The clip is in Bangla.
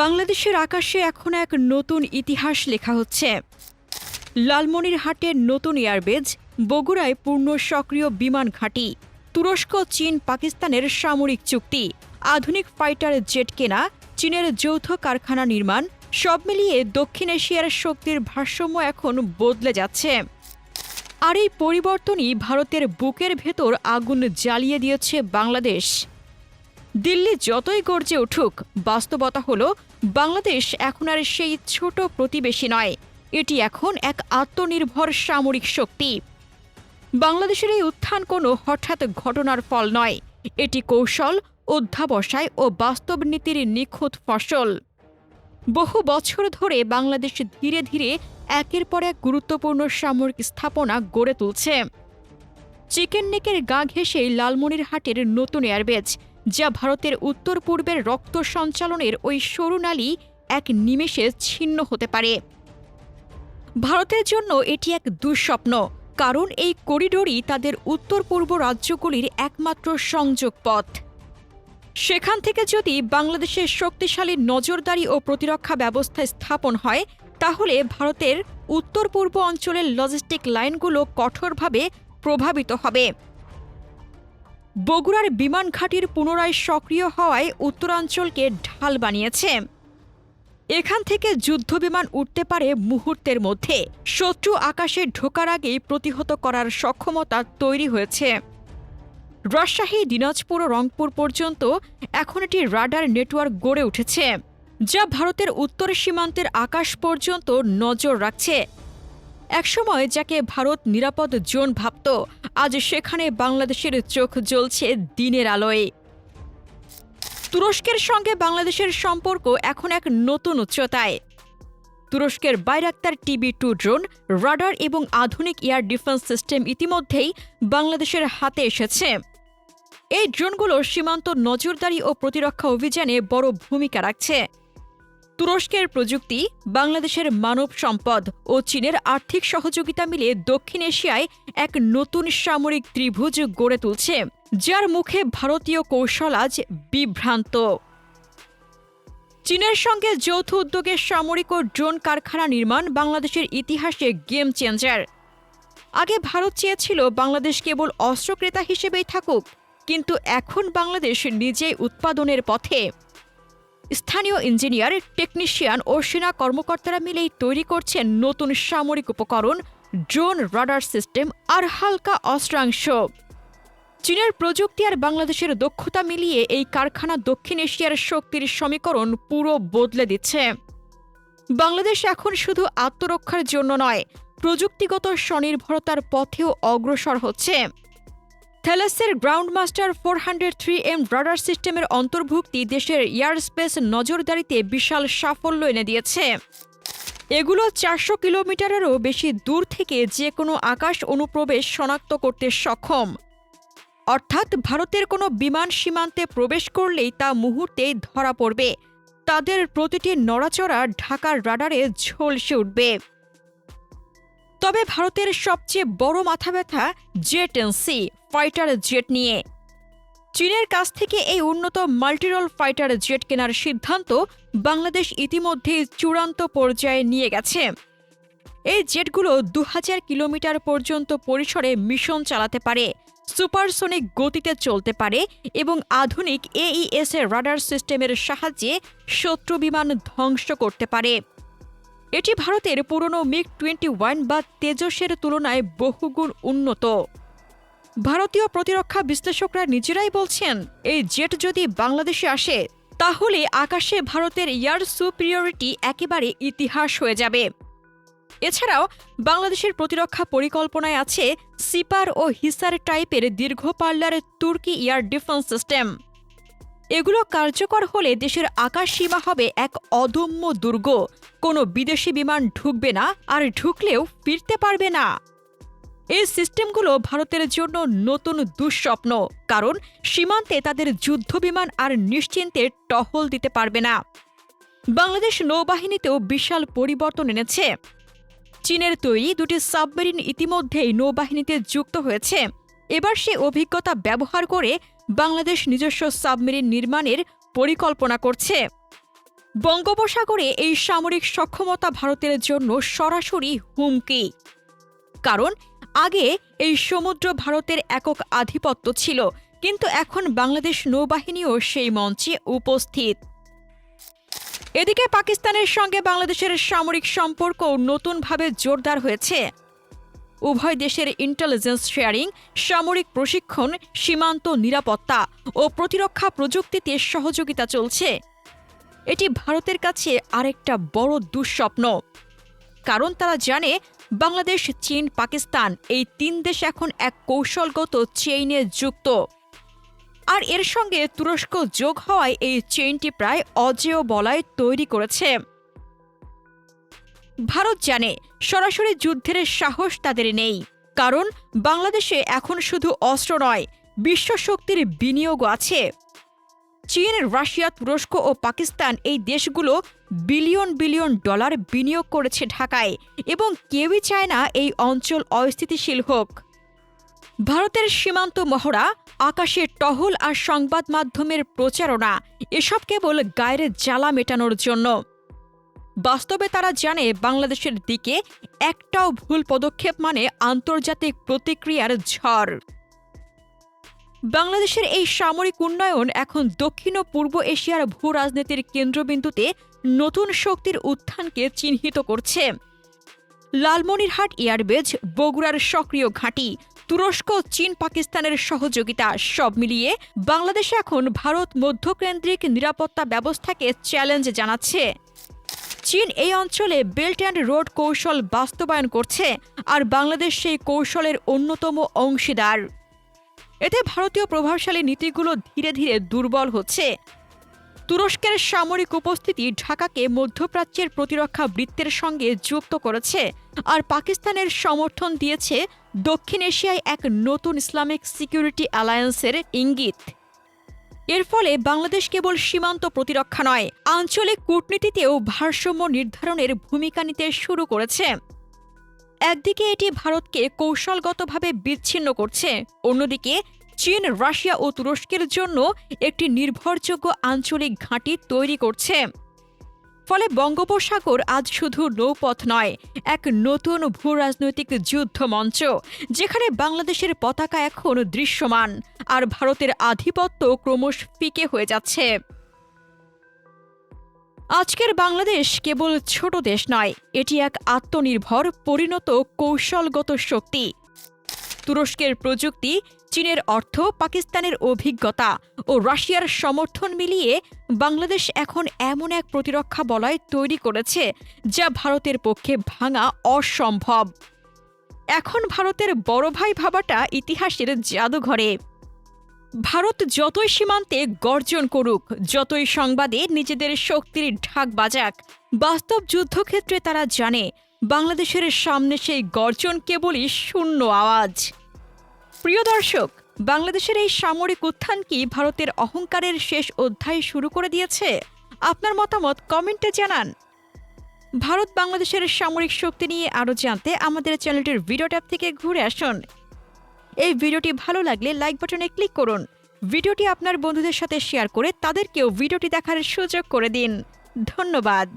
বাংলাদেশের আকাশে এখন এক নতুন ইতিহাস লেখা হচ্ছে। লালমনিরহাটের নতুন এয়ারবেজ, বগুড়ায় পূর্ণ সক্রিয় বিমান ঘাঁটি, তুরস্ক, চীন, পাকিস্তানের সামরিক চুক্তি, আধুনিক ফাইটার জেট কেনা, চীনের যৌথ কারখানা নির্মাণ, সব মিলিয়ে দক্ষিণ এশিয়ার শক্তির ভারসাম্য এখন বদলে যাচ্ছে। আর এই পরিবর্তনই ভারতের বুকের ভেতর আগুন জ্বালিয়ে দিয়েছে বাংলাদেশ। দিল্লি যতই গর্জে উঠুক, বাস্তবতা হলো বাংলাদেশ এখন আর সেই ছোট প্রতিবেশী নয়। এটি এখন এক আত্মনির্ভর সামরিক শক্তি। বাংলাদেশের এই উত্থান কোনো হঠাৎ ঘটনার ফল নয়। এটি কৌশল, অধ্যাবসায় ও বাস্তব নীতির নিখুঁত ফসল। বহু বছর ধরে বাংলাদেশ ধীরে ধীরে একের পর এক গুরুত্বপূর্ণ সামরিক স্থাপনা গড়ে তুলছে। চিকেন নেকের গা ঘেঁষেই লালমনিরহাটের নতুন এয়ারবেজ যা ভারতের উত্তর পূর্বের রক্ত সঞ্চালনের ওই সরু নালী এক নিমেষে ছিন্ন হতে পারে। ভারতের জন্য এটি এক দুঃস্বপ্ন, কারণ এই করিডোরই তাদের উত্তর পূর্ব রাজ্যগুলির একমাত্র সংযোগ পথ। সেখান থেকে যদি বাংলাদেশের শক্তিশালী নজরদারি ও প্রতিরক্ষা ব্যবস্থা স্থাপন হয়, তাহলে ভারতের উত্তর পূর্ব অঞ্চলের লজিস্টিক লাইনগুলো কঠোরভাবে প্রভাবিত হবে। বগুড়ার বিমান ঘাঁটির পুনরায় সক্রিয় হওয়ায় উত্তরাঞ্চলকে ঢাল বানিয়েছে। এখান থেকে যুদ্ধবিমান উঠতে পারে মুহূর্তের মধ্যে। শত্রু আকাশে ঢোকার আগেই প্রতিহত করার সক্ষমতা তৈরি হয়েছে। রাজশাহী, দিনাজপুর ও রংপুর পর্যন্ত এখন এটি রাডার নেটওয়ার্ক গড়ে উঠেছে, যা ভারতের উত্তর সীমান্তের আকাশ পর্যন্ত নজর রাখছে। একসময় যাকে ভারত নিরাপদ জোন ভাবত, আজ সেখানে বাংলাদেশের চোখ জ্বলছে দিনের আলোয়। তুরস্কের সঙ্গে বাংলাদেশের সম্পর্ক এখন এক নতুন উচ্চতায়। তুরস্কের Bayraktar TB two drone, radar এবং আধুনিক এয়ার ডিফেন্স সিস্টেম ইতিমধ্যেই বাংলাদেশের হাতে এসেছে। এই ড্রোনগুলো সীমান্ত নজরদারি ও প্রতিরক্ষা অভিযানে বড় ভূমিকা রাখছে। তুরস্কের প্রযুক্তি, বাংলাদেশের মানব সম্পদ ও চীনের আর্থিক সহযোগিতা মিলে দক্ষিণ এশিয়ায় এক নতুন সামরিক ত্রিভুজ গড়ে তুলছে, যার মুখে ভারতীয় কৌশল আজ বিভ্রান্ত। চীনের সঙ্গে যৌথ উদ্যোগে সামরিক ও ড্রোন কারখানা নির্মাণ বাংলাদেশের ইতিহাসে গেম চেঞ্জার আগে ভারত চেয়েছিল বাংলাদেশ কেবল অস্ত্র ক্রেতা হিসেবেই থাকুক, কিন্তু এখন বাংলাদেশ নিজেই উৎপাদনের পথে। স্থানীয় ইঞ্জিনিয়ার, টেকনিশিয়ান ও সেনা কর্মকর্তারা মিলেই তৈরি করছেন নতুন সামরিক উপকরণ, ড্রোন রাডার সিস্টেম আর হালকা অস্ত্রাংশ। চীনের প্রযুক্তি আর বাংলাদেশের দক্ষতা মিলিয়ে এই কারখানা দক্ষিণ এশিয়ার শক্তির সমীকরণ পুরো বদলে দিচ্ছে। বাংলাদেশ এখন শুধু আত্মরক্ষার জন্য নয়, প্রযুক্তিগত স্বনির্ভরতার পথেও অগ্রসর হচ্ছে। থ্যালাসের ground master four hundred three M radar সিস্টেমের অন্তর্ভুক্তি দেশের এয়ার স্পেস নজরদারিতে বিশাল সাফল্য এনে দিয়েছে। এগুলো চারশো কিলোমিটারেরও বেশি দূর থেকে যে কোনো আকাশ অনুপ্রবেশ শনাক্ত করতে সক্ষম। অর্থাৎ ভারতের কোনো বিমান সীমান্তে প্রবেশ করলেই তা মুহূর্তেই ধরা পড়বে। তাদের প্রতিটি নড়াচড়া ঢাকার রাডারে ঝলসে উঠবে। তবে ভারতের সবচেয়ে বড় মাথা ব্যথা jet N C, fighter jet নিয়ে। চীনের কাছ থেকে এই উন্নত মাল্টিরোল ফাইটার জেট কেনার সিদ্ধান্ত বাংলাদেশ ইতিমধ্যেই চূড়ান্ত পর্যায়ে নিয়ে গেছে। এই জেটগুলো দু হাজার কিলোমিটার পর্যন্ত পরিসরে মিশন চালাতে পারে, সুপারসনিক গতিতে চলতে পারে এবং আধুনিক এইএস এর রাডার সিস্টেমের সাহায্যে শত্রু বিমান ধ্বংস করতে পারে। এটি ভারতের পুরনো মিগ টোয়েন্টি ওয়ান বা তেজসের তুলনায় বহুগুণ উন্নত। ভারতীয় প্রতিরক্ষা বিশ্লেষকরা নিজেরাই বলছেন, এই জেট যদি বাংলাদেশে আসে, তাহলে আকাশে ভারতের এয়ার সুপিরিয়রিটি একেবারে ইতিহাস হয়ে যাবে। এছাড়াও, বাংলাদেশের প্রতিরক্ষা পরিকল্পনায় আছে সিপার ও হিসার টাইপের দীর্ঘ পাল্লার তুর্কি এয়ার ডিফেন্স সিস্টেম। এগুলো কার্যকর হলে দেশের আকাশ সীমা হবে এক অদম্য দুর্গ। কোনো বিদেশি বিমান ঢুকবে না আর ঢুকলেও ফিরতে পারবে না। এই সিস্টেমগুলো ভারতের জন্য নতুন দুঃস্বপ্ন, কারণ সীমান্তে তাদের যুদ্ধ বিমান আর নিশ্চিন্তে টহল দিতে পারবে না। বাংলাদেশ নৌবাহিনীতেও বিশাল পরিবর্তন এনেছে। চীনের তৈরি দুটি সাবমেরিন ইতিমধ্যেই নৌবাহিনীতে যুক্ত হয়েছে। এবার সে অভিজ্ঞতা ব্যবহার করে বাংলাদেশ নিজস্ব সাবমেরিন নির্মাণের পরিকল্পনা করছে। বঙ্গোপসাগরে এই সামরিক সক্ষমতা ভারতের জন্য সরাসরি হুমকি। কারণ, আগে এই সমুদ্র ভারতের একক আধিপত্য ছিল, কিন্তু এখন বাংলাদেশ নৌবাহিনীও সেই মঞ্চে উপস্থিত। এদিকে পাকিস্তানের সঙ্গে বাংলাদেশের সামরিক সম্পর্ক নতুনভাবে জোরদার হয়েছে। উভয় দেশের ইন্টেলিজেন্স শেয়ারিং সামরিক প্রশিক্ষণ, সীমান্ত নিরাপত্তা ও প্রতিরক্ষা প্রযুক্তিতে সহযোগিতা চলছে। এটি ভারতের কাছে আরেকটা বড় দুঃস্বপ্ন। কারণ তারা জানে বাংলাদেশ, চীন, পাকিস্তান এই তিন দেশ এখন এক কৌশলগত চেইনে যুক্ত। আর এর সঙ্গে তুরস্ক যোগ হওয়ায় এই চেইনটি প্রায় অজেয় বলায় তৈরি করেছে। ভারত জানে সরাসরি যুদ্ধের সাহস তাদের নেই। কারণ বাংলাদেশে এখন শুধু অস্ত্র নয় বিশ্ব শক্তির বিনিয়োগ আছে। চীন, রাশিয়া, তুরস্ক ও পাকিস্তান এই দেশগুলো বিলিয়ন বিলিয়ন ডলার বিনিয়োগ করেছে ঢাকায় এবং কেউই চায় না এই অঞ্চল অস্থিতিশীল হোক। ভারতের সীমান্ত মহড়া, আকাশে টহল আর সংবাদ মাধ্যমের প্রচারণা, এসব কেবল গায়ের জ্বালা মেটানোর জন্য। বাস্তবে তারা জানে বাংলাদেশের দিকে একটাও ভুল পদক্ষেপ মানে আন্তর্জাতিক প্রতিক্রিয়ার ঝড়। বাংলাদেশের এই সামরিক উন্নয়ন এখন দক্ষিণ ও পূর্ব এশিয়ার ভূ রাজনীতির কেন্দ্রবিন্দুতে নতুন শক্তির উত্থানকে চিহ্নিত করছে। লালমনিরহাট এয়ারবেজ, বগুড়ার সক্রিয় ঘাঁটি, তুরস্ক চীন পাকিস্তানের সহযোগিতা সব মিলিয়ে বাংলাদেশে এখন ভারত মধ্যকেন্দ্রিক নিরাপত্তা ব্যবস্থাকে চ্যালেঞ্জ জানাচ্ছে। চীন এই অঞ্চলে বেল্ট অ্যান্ড রোড কৌশল বাস্তবায়ন করছে আর বাংলাদেশ সেই কৌশলের অন্যতম অংশীদার। এতে ভারতীয় প্রভাবশালী নীতিগুলো ধীরে ধীরে দুর্বল হচ্ছে। তুরস্কের সামরিক উপস্থিতি ঢাকাকে মধ্যপ্রাচ্যের প্রতিরক্ষা বৃত্তের সঙ্গে যুক্ত করেছে আর পাকিস্তানের সমর্থন দিয়েছে দক্ষিণ এশিয়ায় এক নতুন ইসলামিক সিকিউরিটি অ্যালায়েন্সের ইঙ্গিত। এর ফলে বাংলাদেশ কেবল সীমান্ত প্রতিরক্ষা নয়, আঞ্চলিক কূটনীতিতেও ভারসাম্য নির্ধারণের ভূমিকা নিতে শুরু করেছে। একদিকে এটি ভারতকে কৌশলগতভাবে বিচ্ছিন্ন করছে, অন্যদিকে চীন, রাশিয়া ও তুরস্কের জন্য একটি নির্ভরযোগ্য আঞ্চলিক ঘাঁটি তৈরি করছে। ফলে বঙ্গোপসাগর আজ শুধু নৌপথ নয়, এক নতুন ভূ রাজনৈতিক যুদ্ধ মঞ্চ, যেখানে বাংলাদেশের পতাকা এখন দৃশ্যমান, আর ভারতের আধিপত্য ক্রমশ ফিকে হয়ে যাচ্ছে। আজকের বাংলাদেশ কেবল ছোট দেশ নয়, এটি এক আত্মনির্ভর, পরিণত, কৌশলগত শক্তি। তুরস্কের প্রযুক্তি চীনের অর্থ, পাকিস্তানের অভিজ্ঞতা ও রাশিয়ার সমর্থন মিলিয়ে বাংলাদেশ এখন এমন এক প্রতিরক্ষা বলয় তৈরি করেছে যা ভারতের পক্ষে ভাঙা অসম্ভব। এখন ভারতের বড় ভাই ভাবাটা ইতিহাসের জাদুঘরে। ভারত যতই সীমান্তে গর্জন করুক, যতই সংবাদে নিজেদের শক্তির ঢাক বাজাক, বাস্তব যুদ্ধক্ষেত্রে তারা জানে, বাংলাদেশের সামনে সেই গর্জন কেবলই শূন্য আওয়াজ। প্রিয় দর্শক, বাংলাদেশের এই সামরিক উত্থান কি ভারতের অহংকারের শেষ অধ্যায় শুরু করে দিয়েছে? আপনার মতামত কমেন্টে জানান। ভারত বাংলাদেশের সামরিক শক্তি নিয়ে আরও জানতে আমাদের চ্যানেলটির ভিডিও ট্যাব থেকে ঘুরে আসুন। এই ভিডিওটি ভালো লাগলে লাইক বাটনে ক্লিক করুন। ভিডিওটি আপনার বন্ধুদের সাথে শেয়ার করে তাদেরকেও ভিডিওটি দেখার সুযোগ করে দিন। ধন্যবাদ।